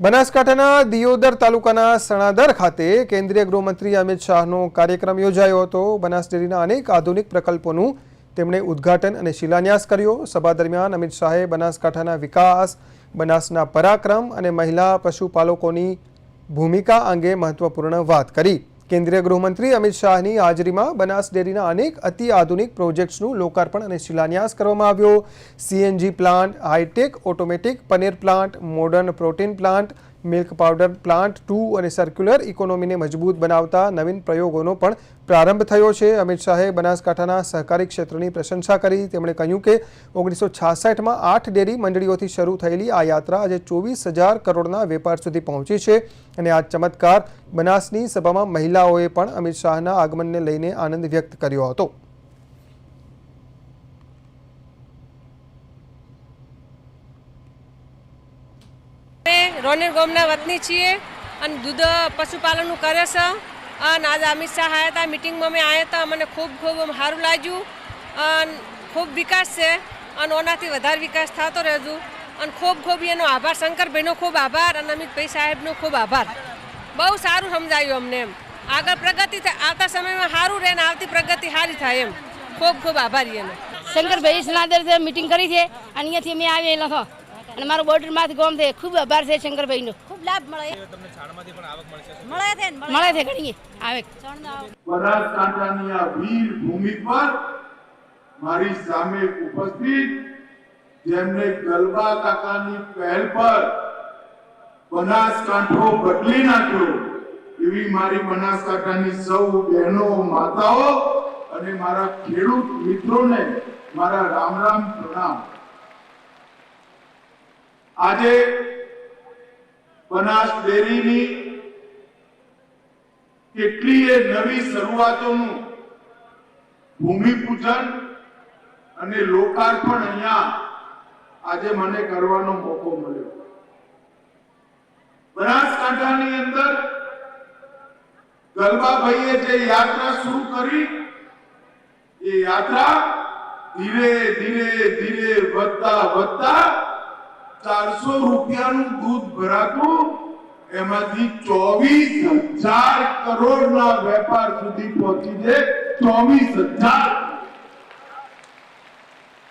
બનાસકાંઠાના દિયોદર તાલુકાના સણાદર ખાતે કેન્દ્રીય ગૃહમંત્રી અમિત શાહનો કાર્યક્રમ યોજાયો હતો. બનાસ ડેરીના અનેક આધુનિક પ્રકલ્પોનું તેમણે ઉદ્ઘાટન અને શિલાન્યાસ કર્યો. સભા દરમિયાન અમિત શાહે બનાસકાંઠાના વિકાસ, બનાસના પરાક્રમ અને મહિલા પશુપાલકોની ભૂમિકા અંગે મહત્વપૂર્ણ વાત કરી. કેન્દ્રીય ગૃહમંત્રી અમિત શાહની હાજરીમાં બનાસ ડેરીના અનેક અતિ આધુનિક પ્રોજેક્ટ્સનું લોકાર્પણ અને શિલાન્યાસ કરવામાં આવ્યો. CNG plant hi-tech automatic paneer plant modern protein plant milk powder plant two અને સર્ક્યુલર ઇકોનોમીને મજબૂત બનાવતા નવીન પ્રયોગોનો પણ પ્રારંભ થયો છે. અમિત શાહે બનાસકાંઠાના સહકારી ક્ષેત્રની પ્રશંસા કરી. તેમણે કહ્યું કે ઓગણીસો છાસઠમાં આઠ ડેરી મંડળીઓથી શરૂ થયેલી આ યાત્રા આજે ચોવીસ હજાર કરોડના વેપાર સુધી પહોંચી છે અને આ ચમત્કાર બનાસની સભામાં મહિલાઓએ પણ અમિત શાહના આગમનને લઈને આનંદ વ્યક્ત કર્યો હતો અમે રોનેર ગોમના વતની છીએ અને દૂધ પશુપાલનનું કરે છે. અને આજે અમિત શાહ આવ્યા હતા મિટિંગમાં અમે આવ્યા હતા. મને ખૂબ ખૂબ સારું લાગ્યું. અને ખૂબ વિકાસ છે. અને ઓનાથી વધારે વિકાસ થતો રહેજો. અને ખૂબ ખૂબ એનો આભાર. શંકરભાઈનો ખૂબ આભાર અને અમિતભાઈ સાહેબનો ખૂબ આભાર. બહુ સારું સમજાયું અમને એમ. આગળ પ્રગતિ થાય આવતા સમયમાં સારું રહે ને આવતી પ્રગતિ સારી થાય એમ. ખૂબ ખૂબ આભારી એનો. શંકરભાઈ સ્નાદર મિટિંગ કરી છે. અને અહીંયાથી અમે એ છો અને મારું બોર્ડરમાંથી ગામ છે ખૂબ આભાર છે શંકરભાઈનો. ખૂબ લાભ મળે. મળે છે મળે. છે ઘણી આવે. બનાસકાંઠાની આ વીર ભૂમિ પર મારી સામે ઉપસ્થિત જેમને ગલબા કાકાની પહેલ પર બનાસકાંઠો બદલી નાખ્યો એવી મારી બનાસકાંઠાની સૌ બહેનો માતાઓ અને મારા ખેડૂત મિત્રોને મારા રામ રામ પ્રણામ. આજે બનાસ ડેરીની કેટલીય નવી શરૂઆતોનું ભૂમિપૂજન અને લોકાર્પણ અહીંયા આજે મને કરવાનો મોકો મળ્યો. બનાસકાંઠાની અંદર ગલબાભાઈએ જે યાત્રા શરૂ કરી, એ યાત્રા ધીરે ધીરે ધીરે વધતા વધતા ચારસો રૂપિયાનું દૂધ ભરાતું, એમાંથી ચોવીસ હજાર કરોડ ના વેપાર સુધી પહોંચી છે. ચોવીસ હજાર.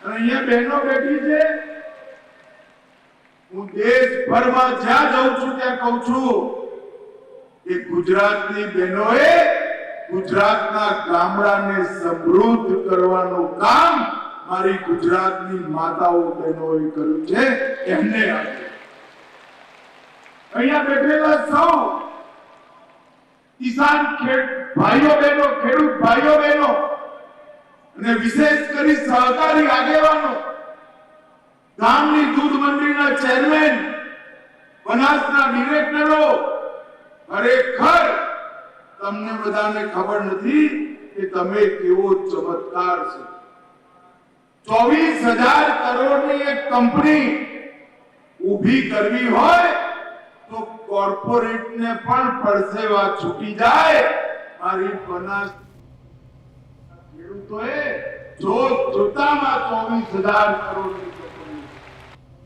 અહીંયા બહેનો બેઠી છે. હું દેશભરમાં જ્યાં જાઉં છું ત્યાં કહું છું કે ગુજરાતની બહેનોએ ગુજરાતના ગામડાને સમૃદ્ધ કરવાનું કામ મારી ગુજરાતની માતાઓ બહેનોએ કર્યું છે, એમને અહીંયા બેઠેલા સૌ કિસાન ભાઈઓ બહેનો, ખેડૂત ભાઈઓ બહેનો, અને વિશેષ કરી સહકારી આગેવાનો, ગામની દૂધ મંડળીના ચેરમેન, બનાસના ડિરેક્ટરો, ખરેખર તમને બધાને ખબર નથી કે તમે કેવો ચમત્કાર છે. ચોવીસ હજાર કરોડની એક કંપની ઊભી કરવી હોય તો કોર્પોરેટને પણ પડસેવા છૂટી જાય. મારી બનાસ ખેડૂતોએ જો જોતામાં ચોવીસ હજાર કરોડ